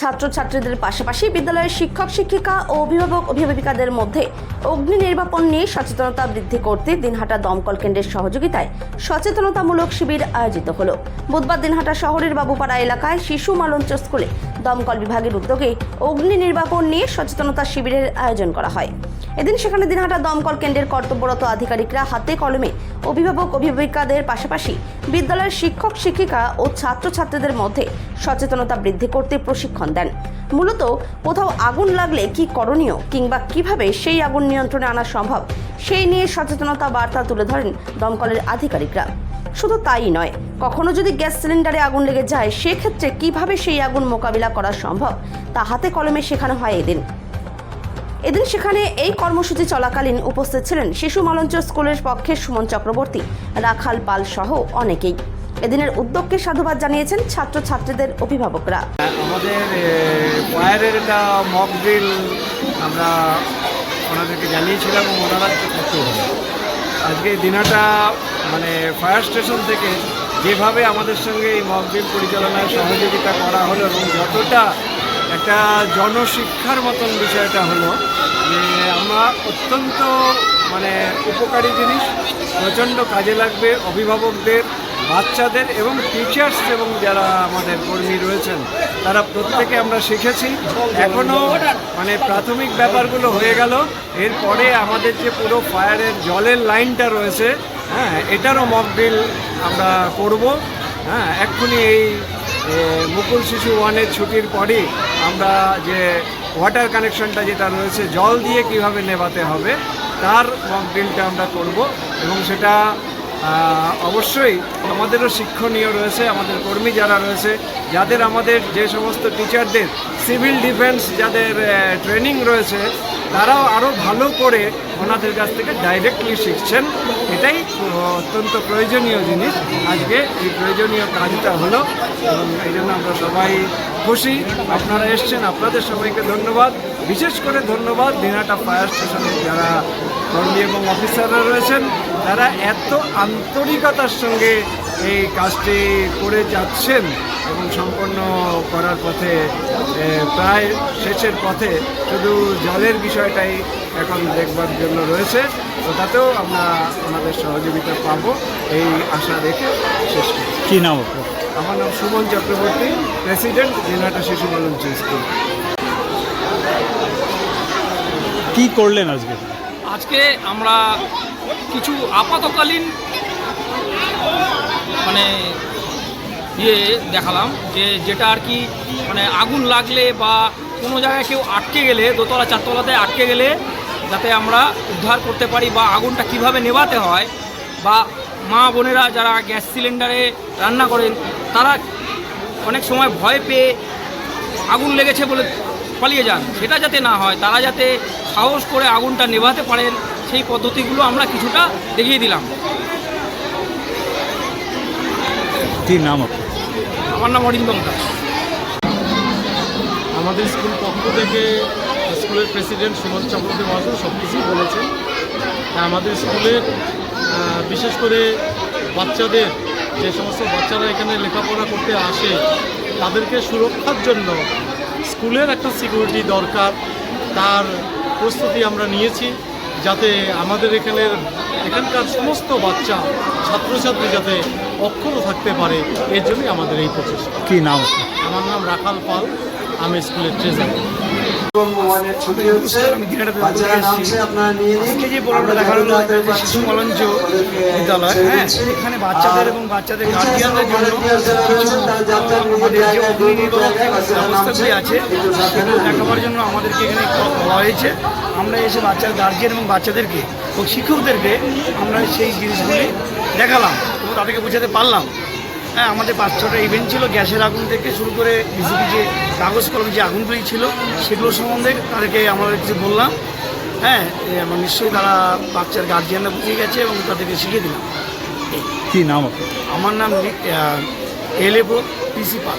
ছাত্রছাত্রীদের পাশাপাশি বিদ্যালয়ের শিক্ষক, শিক্ষিকা ও অভিভাবক, অভিভাবিকাদের মধ্যে অগ্নি নির্বাপন নিয়ে সচেতনতা বৃদ্ধি করতে দিনহাটা দমকল কেন্দ্রের সহযোগিতায় সচেতনতামূলক শিবির আয়োজিত হলো। বুধবার দিনহাটা শহরের বাবুপাড়া এলাকায় শিশু মালঞ্চ স্কুলে দমকল বিভাগের উদ্যোগে অগ্নি নির্বাপন নিয়ে সচেতনতা শিবিরের আয়োজন করা হয়। এদিন সেখানে দিনহাটা দমকল কেন্দ্রের কর্তব্যরত আধিকারিকরা হাতে কলমে অভিভাবক, অভিভাবিকাদের পাশাপাশি বিদ্যালয়ের শিক্ষক, শিক্ষিকা ও ছাত্রছাত্রীদের মধ্যে সচেতনতা বৃদ্ধি করতে প্রশিক্ষণ দেন। মূলত কোথাও আগুন লাগলে কি করণীয় কিংবা কীভাবে সেই আগুন নিয়ন্ত্রণে আনা সম্ভব, সেই নিয়ে সচেতনতা বার্তা তুলে ধরেন দমকলের আধিকারিকরা। শুধু তাই নয়, কখনো যদি গ্যাস সিলিন্ডারে আগুন লেগে যায়, সেক্ষেত্রে কীভাবে সেই আগুন মোকাবিলা করা সম্ভব? তা হাতে কলমে শেখানো হয় এদিন। এদিন সেখানে এই কর্মসূচি চলাকালীন উপস্থিত ছিলেন শিশু মালঞ্চ স্কুলের পক্ষে সুমন চক্রবর্তী, রাখাল পাল সহ অনেকেই। এদিনের উদ্যোগকে সাধুবাদ জানিয়েছেন ছাত্রছাত্রীদের অভিভাবকরা। আমাদের ফায়ারের একটা মক ড্রিল আমরা ওনাদেরকে জানিয়েছিলাম ওনারা আজকে দিনাটা মানে ফায়ার স্টেশন থেকে যেভাবে আমাদের সঙ্গে এই মক ড্রিল পরিচালনায় সহযোগিতা করা হলো এবং যতটা একটা জনশিক্ষার মতন বিষয়টা হলো, যে আমরা অত্যন্ত মানে উপকারী জিনিস, প্রচণ্ড কাজে লাগবে, অভিভাবকদের, বাচ্চাদের এবং টিচার্স এবং যারা আমাদের কর্মী রয়েছেন, তারা প্রত্যেকে আমরা শিখেছি। এখনও মানে প্রাথমিক ব্যাপারগুলো হয়ে গেল। এরপরে আমাদের যে পুরো ফায়ারের জলের লাইনটা রয়েছে হ্যাঁ এটারও মক ড্রিল আমরা করব। হ্যাঁ এক্ষুনি এই মুকুল শিশু ওয়ানের ছুটির পরই আমরা যে ওয়াটার কানেকশনটা যেটা রয়েছে, জল দিয়ে কীভাবে নেভাতে হবে, তার মক ড্রিলটা আমরা করব এবং সেটা অবশ্যই আমাদেরও শিক্ষণীয় রয়েছে, আমাদের কর্মী যারা রয়েছে, যাদের আমাদের যে সমস্ত টিচারদের সিভিল ডিফেন্স যাদের ট্রেনিং রয়েছে তারাও আরও ভালো করে ওনাদের কাছ থেকে ডাইরেক্টলি শিখছেন। এটাই অত্যন্ত প্রয়োজনীয় জিনিস। আজকে এই প্রয়োজনীয় কাজটা হলো, এবং এই জন্য আমরা সবাই খুশি। আপনারা এসছেন, আপনাদের সবাইকে ধন্যবাদ। বিশেষ করে ধন্যবাদ দিনাটা ফায়ার স্টেশনের যারা কর্মী এবং অফিসাররা রয়েছেন, তারা এত আন্তরিকতার সঙ্গে এই কাজটি করে যাচ্ছেন। এবং সম্পন্ন করার পথে প্রায় শেষের পথে শুধু জলের বিষয়টাই এখন দেখবার জন্য রয়েছে। ওটাতেও আমরা আমাদের সহযোগিতা পাবো এই আশা রেখে শেষ করি কি নাম আমার নাম সুমন চক্রবর্তী প্রেসিডেন্ট দিনহাটা শিশু মলঞ্চ স্কুল। কী করলেন আজকে? আজকে আমরা কিছু আপাতকালীন মানে ইয়ে দেখালাম যে যেটা আর কি মানে আগুন লাগলে বা কোনো জায়গায় কেউ আটকে গেলে, দোতলা, চারতলাতে আটকে গেলে যাতে আমরা উদ্ধার করতে পারি বা আগুনটা কীভাবে নেভাতে হয় বা মা বোনেরা যারা গ্যাস সিলিন্ডারে রান্না করেন, তারা অনেক সময় ভয় পেয়ে আগুন লেগেছে বলে পালিয়ে যান। সেটা যাতে না হয়, তারা যাতে সাহস করে আগুনটা নেভাতে পারেন, সেই পদ্ধতিগুলো আমরা কিছুটা দেখিয়ে দিলাম। কি নাম আপনার? আমার নাম অরিন্দম দাস। আমাদের স্কুল পক্ষ থেকে স্কুলের প্রেসিডেন্ট সুমন চক্রবর্তী মহাশয় সব কিছুই বলেছেন আমাদের স্কুলের বিশেষ করে বাচ্চাদের, যে সমস্ত বাচ্চারা এখানে লেখাপড়া করতে আসে, তাদেরকে সুরক্ষার জন্য স্কুলের একটা সিকিউরিটি দরকার, তার প্রস্তুতি আমরা নিয়েছি। যাতে আমাদের এখানের এখানকার সমস্ত বাচ্চা ছাত্রছাত্রী যাতে অক্ষর থাকতে পারে এর জন্যই আমাদের এই প্রচেষ্টা। কী নাম? আমার নাম রাখাল পাল আমি স্কুলের ট্রেজার ছুটি হচ্ছে। বাচ্চারা নামছে আপনারা নিয়ে নিন। যে প্রোগ্রামটা দেখানো হলো শিশু বিদ্যালয় হ্যাঁ। এখানে বাচ্চাদের এবং বাচ্চাদের গার্জিয়ানদের জন্য আমাদের যে অগ্নি নির্বাপক ব্যবস্থাগুলি আছে সেগুলো দেখাবার জন্য আমাদেরকে এখানে বলা হয়েছে। আমরা এসে বাচ্চার গার্জিয়ান এবং বাচ্চাদেরকে ও শিক্ষকদেরকে আমরা সেই জিনিসগুলি দেখালাম এবং তাদেরকে বোঝাতে পারলাম। হ্যাঁ আমাদের পাঁচ ছটা ইভেন্ট ছিল গ্যাসের আগুন থেকে শুরু করে বিজেপি যে কাগজ কলম যে আগুনগুলি ছিল সেগুলো সম্বন্ধে তাদেরকে আমরা কিছু বললাম। হ্যাঁ আমার নিশ্চয়ই তারা বাচ্চার গার্জিয়ানরা বুঝে গেছে এবং তাদেরকে শিখিয়ে দিলাম। কী নাম আমার নাম এলেবো প্রিন্সিপাল